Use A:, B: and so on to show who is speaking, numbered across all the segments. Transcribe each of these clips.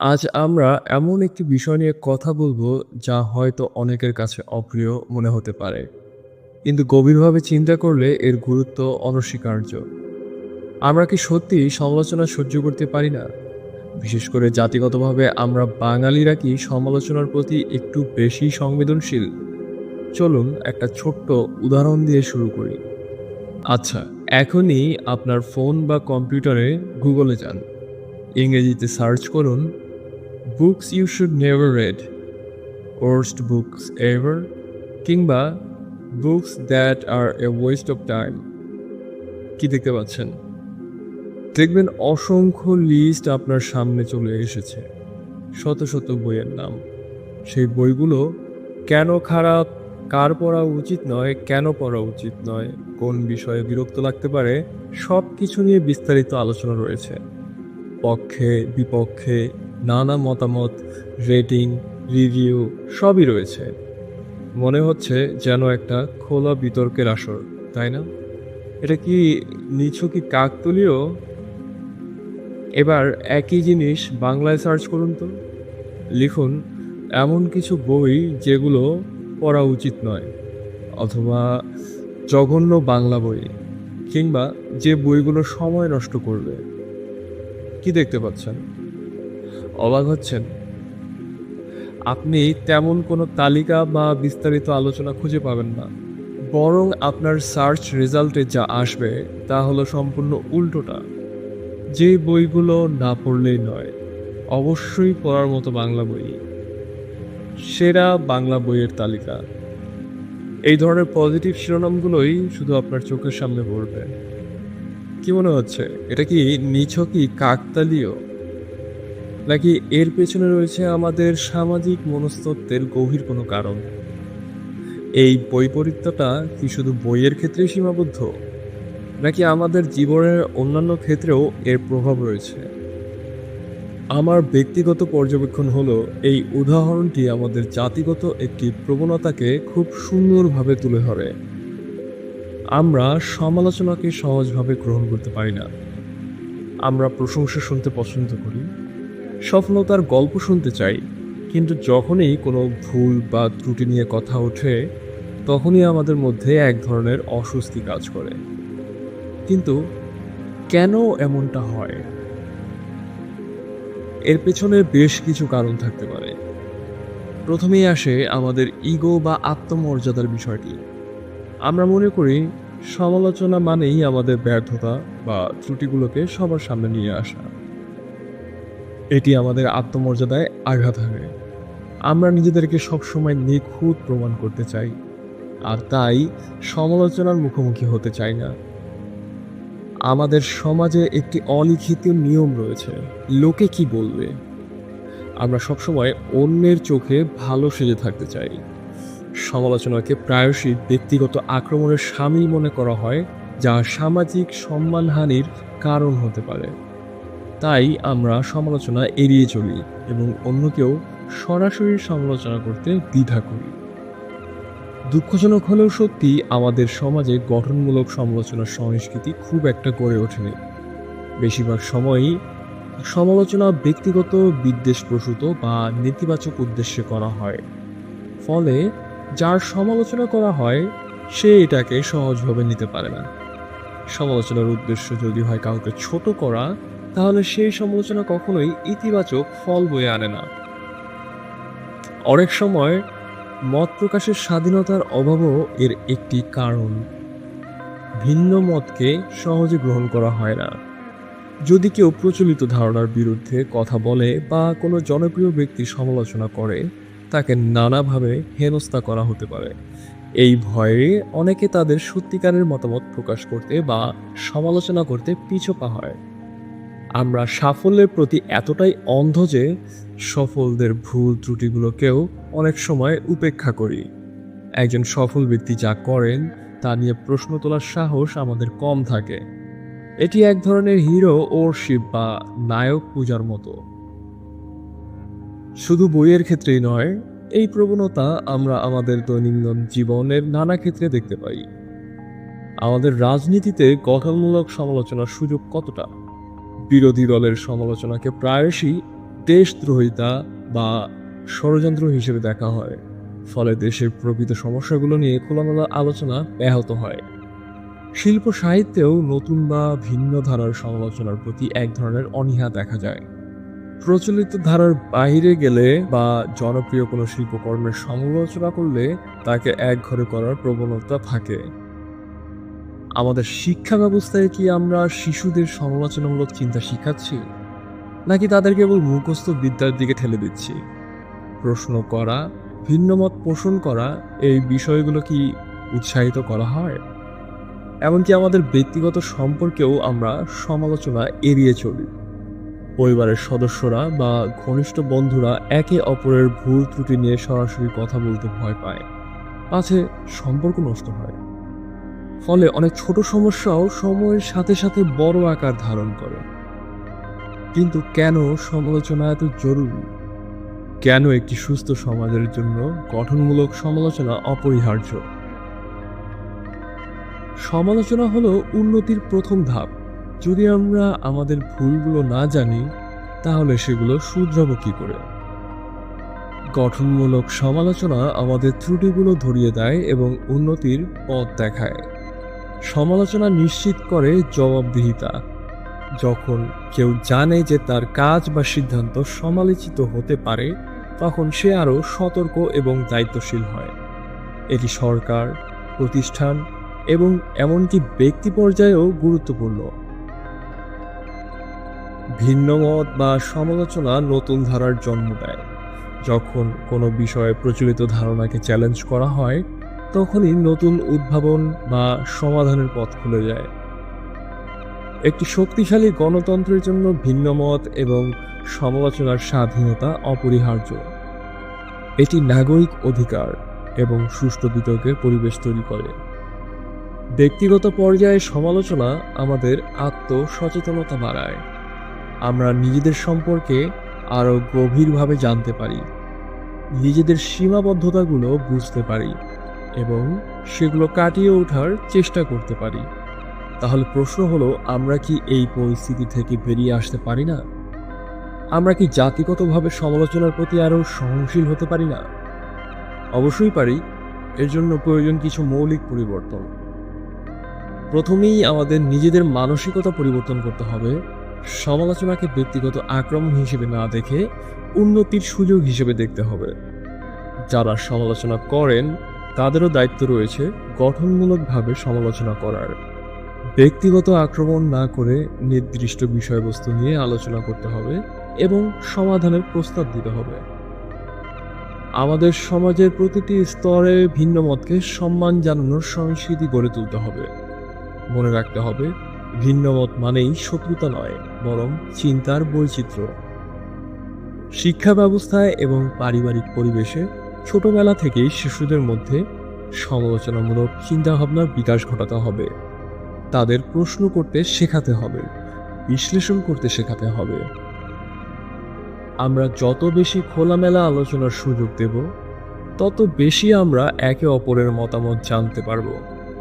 A: আজ আমরা এমন একটি বিষয় নিয়ে কথা বলব যা হয়তো অনেকের কাছে অপ্রিয় মনে হতে পারে। কিন্তু গভীরভাবে চিন্তা করলে এর গুরুত্ব অনস্বীকার্য। আমরা কি সত্যি সমালোচনা সহ্য করতে পারি না? বিশেষ করে জাতিগতভাবে আমরা বাঙালিরা কি সমালোচনার প্রতি একটু বেশি সংবেদনশীল? চলুন একটা ছোট্ট উদাহরণ দিয়ে শুরু করি। আচ্ছা এখনই আপনার ফোন বা কম্পিউটারে গুগলে যান। ইংরেজিতে সার্চ করুন books you should never read worst books ever কিংবা books that are a waste of time কি দেখতে পাচ্ছেন? দেখবেন অসংখ্য লিস্ট আপনার সামনে চলে এসেছে। শত শত বইয়ের নাম। সেই বইগুলো কেন খারাপ, কার পড়া উচিত নয়, কেন পড়া উচিত নয়, কোন বিষয়ে বিরক্ত লাগতে পারে সব কিছু নিয়ে বিস্তারিত আলোচনা রয়েছে। পক্ষে, বিপক্ষে নানা মতামত, রেটিং, রিভিউ সবই রয়েছে। মনে হচ্ছে যেন একটা খোলা বিতর্কের আসর, তাই না? এটা কি নিছু কি কাকতলীয়? এবার একই জিনিস বাংলায় সার্চ করুন তো। লিখুন, এমন কিছু বই যেগুলো পড়া উচিত নয়, অথবা জঘন্য বাংলা বই, কিংবা যে বইগুলো সময় নষ্ট করবে। কি দেখতে পাচ্ছেন? অবাক হচ্ছেন? আপনি তেমন কোনো তালিকা বা বিস্তারিত আলোচনা খুঁজে পাবেন না। বরং আপনার সার্চ রেজাল্টে যা আসবে, তা হলো সম্পূর্ণ উল্টোটা। যে বইগুলো না পড়লেই নয়, অবশ্যই পড়ার মতো বাংলা বই। সেরা বাংলা বইয়ের তালিকা। এই ধরনের পজিটিভ শিরোনামগুলোই শুধু আপনার চোখের সামনে পড়বে। কি মনে হচ্ছে? এটা কি নিছকই, কাকতালীয়? নাকি এর পেছনে রয়েছে আমাদের সামাজিক মনস্তত্ত্বের গভীর কোনো কারণ? এই বৈপরীত্যটা কি শুধু বইয়ের ক্ষেত্রেই সীমাবদ্ধ? নাকি আমাদের জীবনের অন্যান্য ক্ষেত্রেও এর প্রভাব রয়েছে? আমার ব্যক্তিগত পর্যবেক্ষণ হলো, এই উদাহরণটি আমাদের জাতিগত একটি প্রবণতাকে খুব সুন্দরভাবে তুলে ধরে। আমরা সমালোচনাকে সহজভাবে গ্রহণ করতে পারি না। আমরা প্রশংসা শুনতে পছন্দ করি সফলতার গল্প শুনতে চাই, কিন্তু যখনই কোনো ভুল বা ত্রুটি নিয়ে কথা ওঠে, তখনই আমাদের মধ্যে এক ধরনের অস্বস্তি কাজ করে। কিন্তু কেন এমনটা হয়? এর পেছনে বেশ কিছু কারণ থাকতে পারে। প্রথমেই আসে আমাদের ইগো বা আত্মমর্যাদার বিষয়টি। আমরা মনে করি সমালোচনা মানেই আমাদের ব্যর্থতা বা ত্রুটিগুলোকে সবার সামনে নিয়ে আসা। এটি আমাদের আত্মমর্যাদায় আঘাত হানে। আমরা নিজেদেরকে সবসময় নিখুঁত প্রমাণ করতে চাই, আর তাই সমালোচনার মুখোমুখি হতে চাই না। আমাদের সমাজে একটি অলিখিত নিয়ম রয়েছে, লোকে কি বলবে? আমরা সবসময় অন্যের চোখে ভালো সেজে থাকতে চাই। সমালোচনাকে প্রায়শই ব্যক্তিগত আক্রমণের সামিল মনে করা হয়, যা সামাজিক সম্মানহানির কারণ হতে পারে। তাই আমরা সমালোচনা এড়িয়ে চলি এবং অন্যকেও সরাসরি সমালোচনা করতে দ্বিধা করি। দুঃখজনক হলেও সত্যি আমাদের সমাজে গঠনমূলক সমালোচনার সংস্কৃতি খুব একটা গড়ে ওঠেনি। বেশিরভাগ সময়ই সমালোচনা ব্যক্তিগত বিদ্বেষপ্রসূত বা নেতিবাচক উদ্দেশ্যে করা হয়। ফলে যার সমালোচনা করা হয়, সে এটাকে সহজভাবে নিতে পারে না। সমালোচনার উদ্দেশ্য যদি হয় কাউকে ছোট করা তাহলে সেই সমালোচনা কখনোই ইতিবাচক ফল বয়ে আনে না। অনেক সময় মত প্রকাশের স্বাধীনতার অভাবও এর একটি কারণ। ভিন্ন মতকে সহজে গ্রহণ করা হয় না। যদি কেউ প্রচলিত ধারণার বিরুদ্ধে কথা বলে বা কোনো জনপ্রিয় ব্যক্তির সমালোচনা করে, তাকে নানাভাবে হেনস্থা করা হতে পারে। এই ভয়ে অনেকে তাদের সত্যিকারের মতামত প্রকাশ করতে বা সমালোচনা করতে পিছপা হয়। আমরা সাফল্যের প্রতি এতটাই অন্ধ যে সফলদের ভুল ত্রুটিগুলোকেও অনেক সময় উপেক্ষা করি। একজন সফল ব্যক্তি যা করেন, তা নিয়ে প্রশ্ন তোলার সাহস আমাদের কম থাকে। এটি এক ধরনের হিরো ওরশিপ বা নায়ক পূজার মতো। শুধু বইয়ের ক্ষেত্রেই নয়, এই প্রবণতা আমরা আমাদের দৈনন্দিন জীবনের নানা ক্ষেত্রে দেখতে পাই। আমাদের রাজনীতিতে গঠনমূলক সমালোচনার সুযোগ কতটা? বিরোধী দলের সমালোচনাকে প্রায়শই দেশদ্রোহিতা বা ষড়যন্ত্র হিসেবে দেখা হয়। ফলে দেশের প্রকৃত সমস্যাগুলো নিয়ে খোলামেলা আলোচনা ব্যাহত হয়। শিল্প সাহিত্যেও নতুন বা ভিন্ন ধারার সমালোচনার প্রতি এক ধরনের অনীহা দেখা যায়। প্রচলিত ধারার বাইরে গেলে বা জনপ্রিয় কোনো শিল্পকর্মের সমালোচনা করলে তাকে একঘরে করার প্রবণতা থাকে। আমাদের শিক্ষা ব্যবস্থায় কি আমরা শিশুদের সমালোচনামূলক চিন্তা শিখাচ্ছি? নাকি তাদের কেবল মুখস্থ বিদ্যার দিকে ঠেলে দিচ্ছি? প্রশ্ন করা ভিন্নমত পোষণ করা, এই বিষয়গুলো কি উৎসাহিত করা হয়? এমনকি আমাদের ব্যক্তিগত সম্পর্কেও আমরা সমালোচনা এড়িয়ে চলি। পরিবারের সদস্যরা বা ঘনিষ্ঠ বন্ধুরা একে অপরের ভুল ত্রুটি নিয়ে সরাসরি কথা বলতে ভয় পায়। পাছে সম্পর্ক নষ্ট হয়। ফলে অনেক ছোট সমস্যাও সময়ের সাথে সাথে বড় আকার ধারণ করে। কিন্তু কেন সমালোচনা এত জরুরি? কেন একটি সুস্থ সমাজের জন্য গঠনমূলক সমালোচনা অপরিহার্য? সমালোচনা হলো উন্নতির প্রথম ধাপ। যদি আমরা আমাদের ভুলগুলো না জানি, তাহলে সেগুলো শুধরাবো কি করে? গঠনমূলক সমালোচনা আমাদের ত্রুটিগুলো ধরিয়ে দেয় এবং উন্নতির পথ দেখায়। সমালোচনা নিশ্চিত করে জবাবদিহিতা। যখন কেউ জানে যে তার কাজ বা সিদ্ধান্ত সমালোচিত হতে পারে, তখন সে আরও সতর্ক এবং দায়িত্বশীল হয়। এটি সরকার, প্রতিষ্ঠান এবং এমনকি ব্যক্তি পর্যায়েও গুরুত্বপূর্ণ। ভিন্নমত বা সমালোচনা নতুন ধারার জন্ম দেয়। যখন কোনো বিষয়ে প্রচলিত ধারণাকে চ্যালেঞ্জ করা হয় তখনই নতুন উদ্ভাবন বা সমাধানের পথ খুলে যায়। একটি শক্তিশালী গণতন্ত্রের জন্য ভিন্নমত এবং সমালোচনার স্বাধীনতা অপরিহার্য। এটি নাগরিক অধিকার এবং সুষ্ঠু বিতর্কের পরিবেশ তৈরি করে। ব্যক্তিগত পর্যায়ে সমালোচনা আমাদের আত্মসচেতনতা বাড়ায়। আমরা নিজেদের সম্পর্কে আরও গভীরভাবে জানতে পারি। নিজেদের সীমাবদ্ধতাগুলো বুঝতে পারি। এবং সেগুলো কাটিয়ে ওঠার চেষ্টা করতে পারি। তাহলে প্রশ্ন হলো, আমরা কি এই পরিস্থিতি থেকে বেরিয়ে আসতে পারি না? আমরা কি জাতিগতভাবে সমালোচনার প্রতি আরও সহনশীল হতে পারি না? অবশ্যই পারি। এর জন্য প্রয়োজন কিছু মৌলিক পরিবর্তন। প্রথমেই আমাদের নিজেদের মানসিকতা পরিবর্তন করতে হবে। সমালোচনাকে ব্যক্তিগত আক্রমণ হিসেবে না দেখে উন্নতির সুযোগ হিসেবে দেখতে হবে। যারা সমালোচনা করেন তাদেরও দায়িত্ব রয়েছে গঠনমূলকভাবে সমালোচনা করার। ব্যক্তিগত আক্রমণ না করে নির্দিষ্ট বিষয়বস্তু নিয়ে আলোচনা করতে হবে এবং সমাধানের প্রস্তাব দিতে হবে। আমাদের সমাজের প্রতিটি স্তরে ভিন্ন মতকে সম্মান জানানোর সংস্কৃতি গড়ে তুলতে হবে। মনে রাখতে হবে ভিন্নমত মানেই শত্রুতা নয়, বরং চিন্তার বৈচিত্র্য। শিক্ষা ব্যবস্থায় এবং পারিবারিক পরিবেশে ছোটবেলা থেকেই শিশুদের মধ্যে সমালোচনামূলক চিন্তাভাবনার বিকাশ ঘটাতে হবে। তাদের প্রশ্ন করতে শেখাতে হবে, বিশ্লেষণ করতে শেখাতে হবে। আমরা যত বেশি খোলামেলা আলোচনার সুযোগ দেব, তত বেশি আমরা একে অপরের মতামত জানতে পারব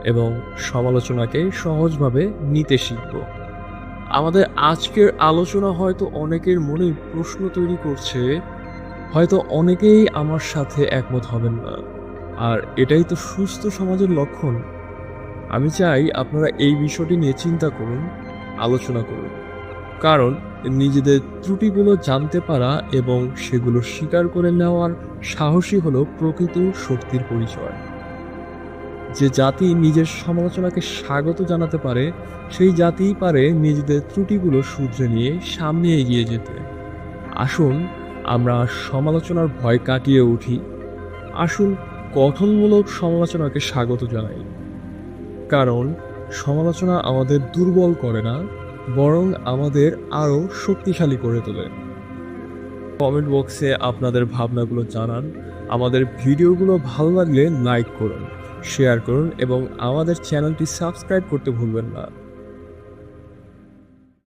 A: এবং সমালোচনাকে সহজভাবে নিতে শিখব। আমাদের আজকের আলোচনা হয়তো অনেকের মনে প্রশ্ন তৈরি করছে হয়তো অনেকেই আমার সাথে একমত হবেন না। আর এটাই তো সুস্থ সমাজের লক্ষণ। আমি চাই আপনারা এই বিষয়টি নিয়ে চিন্তা করুন, আলোচনা করুন। কারণ নিজেদের ত্রুটিগুলো জানতে পারা এবং সেগুলো স্বীকার করে নেওয়ার সাহসী হলো প্রকৃত শক্তির পরিচয়। যে জাতি নিজের সমালোচনাকে স্বাগত জানাতে পারে, সেই জাতিই পারে নিজেদের ত্রুটিগুলো শুধরে নিয়ে সামনে এগিয়ে যেতে। আসুন আমরা সমালোচনার ভয় কাটিয়ে উঠি। আসুন গঠনমূলক সমালোচনাকে স্বাগত জানাই। কারণ সমালোচনা আমাদের দুর্বল করে না, বরং আমাদের আরও শক্তিশালী করে তোলে। কমেন্ট বক্সে আপনাদের ভাবনাগুলো জানান, আমাদের ভিডিওগুলো ভালো লাগলে লাইক করুন, শেয়ার করুন এবং আমাদের চ্যানেলটি সাবস্ক্রাইব করতে ভুলবেন না।